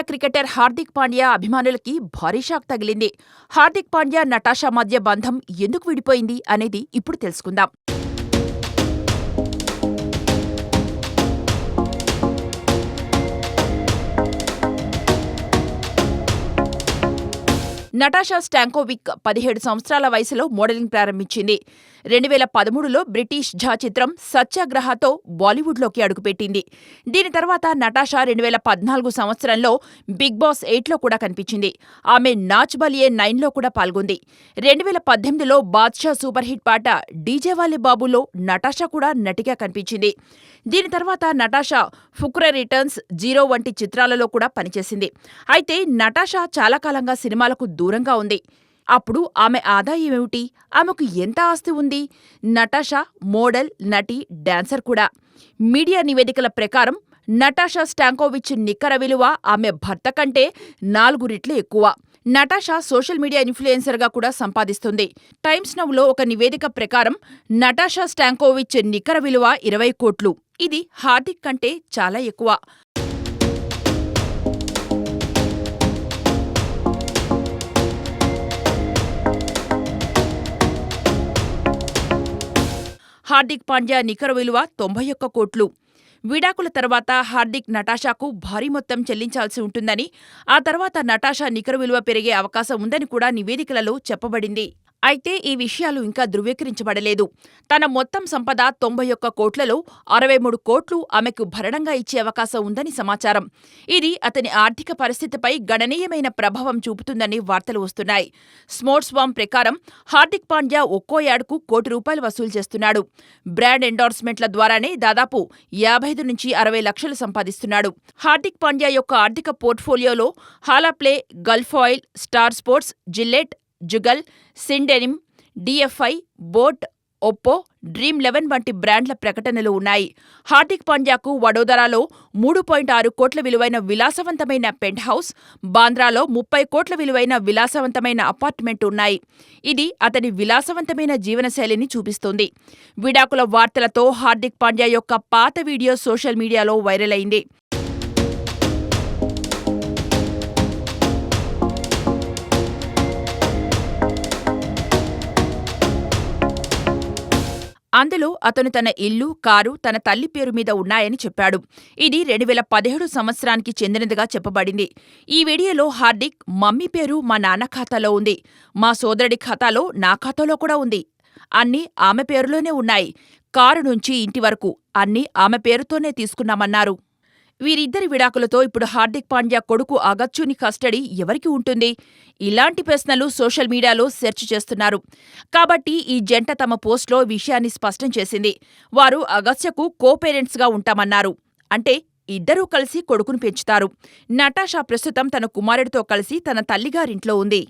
Cricketer Hardik Pandya అభిమానులకి భారీ shock తగిలింది. హార్దిక్ పాండ్యా నటాషా మధ్య బంధం ఎందుకు విడిపోయింది అనేది ఇప్పుడు తెలుసుకుందాం. నటాషా స్టాంకోవిక్ పదిహేడు సంవత్సరాల వయసులో మోడలింగ్ ప్రారంభించింది. రెండు వేల పదమూడులో బ్రిటిష్ ఝా చిత్రం సత్యాగ్రహతో బాలీవుడ్లోకి అడుగుపెట్టింది. దీని తర్వాత నటాషా రెండు వేల పద్నాలుగు సంవత్సరంలో బిగ్ బాస్ ఎయిట్లో కూడా కనిపించింది. ఆమె నాచ్ బలియే నైన్లో కూడా పాల్గొంది. రెండు వేల పద్దెనిమిదిలో బాద్షా సూపర్ హిట్ పాట డీజేవాలే బాబులో నటాషా కూడా నటిగా కనిపించింది. దీని తర్వాత నటాషా ఫుక్ర రిటర్న్స్ జీరో వంటి చిత్రాలలో కూడా పనిచేసింది. అయితే నటాషా చాలా కాలంగా సినిమాలకు దూరంగా ఉంది. అప్పుడు ఆమె ఆదాయం ఏమిటి? ఆమెకు ఎంత ఆస్తి ఉంది? నటాషా మోడల్ నటి డాన్సర్ కూడా. మీడియా నివేదికల ప్రకారం నటాషా స్టాంకోవిచ్ నికర విలువ ఆమె భర్త కంటే నాలుగు రెట్లు ఎక్కువ. నటాషా సోషల్ మీడియా ఇన్ఫ్లుయెన్సర్గా కూడా సంపాదిస్తుంది. టైమ్స్ నవ్లో ఒక నివేదిక ప్రకారం నటాషా స్టాంకోవిచ్ నికర విలువ ఇరవై కోట్లు. ఇది హార్దిక్ కంటే చాలా ఎక్కువ. హార్దిక్ పాండ్యా నికర విలువ తొంభై ఒక్క కోట్లు. విడాకుల తర్వాత హార్దిక్ నటాషాకు భారీ మొత్తం చెల్లించాల్సి ఉంటుందని ఆ తర్వాత నటాషా నికర విలువ పెరిగే అవకాశం ఉందని కూడా నివేదికలలో చెప్పబడింది. అయితే ఈ విషయాలు ఇంకా ధృవీకరించబడలేదు. తన మొత్తం సంపద తొంభై ఒక్క కోట్లలో అరవై మూడు కోట్లు ఆమెకు భరణంగా ఇచ్చే అవకాశం ఉందని సమాచారం. ఇది అతని ఆర్థిక పరిస్థితిపై గణనీయమైన ప్రభావం చూపుతుందని వార్తలు వస్తున్నాయి. స్మోర్ట్స్ వామ్ ప్రకారం హార్దిక్ పాండ్యా ఒక్కో యార్డుకు కోటి రూపాయలు వసూలు చేస్తున్నాడు. బ్రాండ్ ఎండార్స్మెంట్ల ద్వారానే దాదాపు యాభై ఐదు నుంచి అరవై లక్షలు సంపాదిస్తున్నాడు. హార్దిక్ పాండ్యా యొక్క ఆర్థిక పోర్ట్ఫోలియోలో Halaplay Gulf Oil Star Sports Gillette Jugal సిండెనిమ్ DFI boAt Oppo Dream Eleven వంటి బ్రాండ్ల ప్రకటనలు ఉన్నాయి. హార్దిక్ పాండ్యాకు వడోదరాలో మూడు పాయింట్ ఆరు కోట్ల విలువైన విలాసవంతమైన పెంట్ హౌస్ బాంద్రాలో ముప్పై కోట్ల విలువైన విలాసవంతమైన అపార్ట్మెంట్ ఉన్నాయి. ఇది అతని విలాసవంతమైన జీవనశైలిని చూపిస్తుంది. విడాకుల వార్తలతో హార్దిక్ పాండ్యా యొక్క పాత వీడియో సోషల్ మీడియాలో వైరల్ అయింది. అందులో అతను తన ఇల్లు కారు తన తల్లి పేరు మీద ఉన్నాయని చెప్పాడు. ఇది రెండు వేల పదిహేడు సంవత్సరానికి చెందినదిగా చెప్పబడింది. ఈ వీడియోలో హార్దిక్ మమ్మీ పేరు మా నాన్న ఖాతాలో ఉంది. మా సోదరుడి ఖాతాలో నా ఖాతాలో కూడా ఉంది. అన్నీ ఆమె పేరులోనే ఉన్నాయి. కారు నుంచి ఇంటి వరకు అన్నీ ఆమె పేరుతోనే తీసుకున్నామన్నారు. వీరిద్దరి విడాకులతో ఇప్పుడు హార్దిక్ పాండ్యా కొడుకు అగచ్చుని కస్టడీ ఎవరికి ఉంటుంది? ఇలాంటి ప్రశ్నలు సోషల్ మీడియాలో సెర్చ్ చేస్తున్నారు. కాబట్టి ఈ జంట తమ పోస్ట్లో విషయాన్ని స్పష్టం చేసింది. వారు అగత్యకు కోపేరెంట్స్గా ఉంటామన్నారు. అంటే ఇద్దరూ కలిసి కొడుకును పెంచుతారు. నటాషా ప్రస్తుతం తన కుమారుడితో కలిసి తన తల్లిగారింట్లో ఉంది.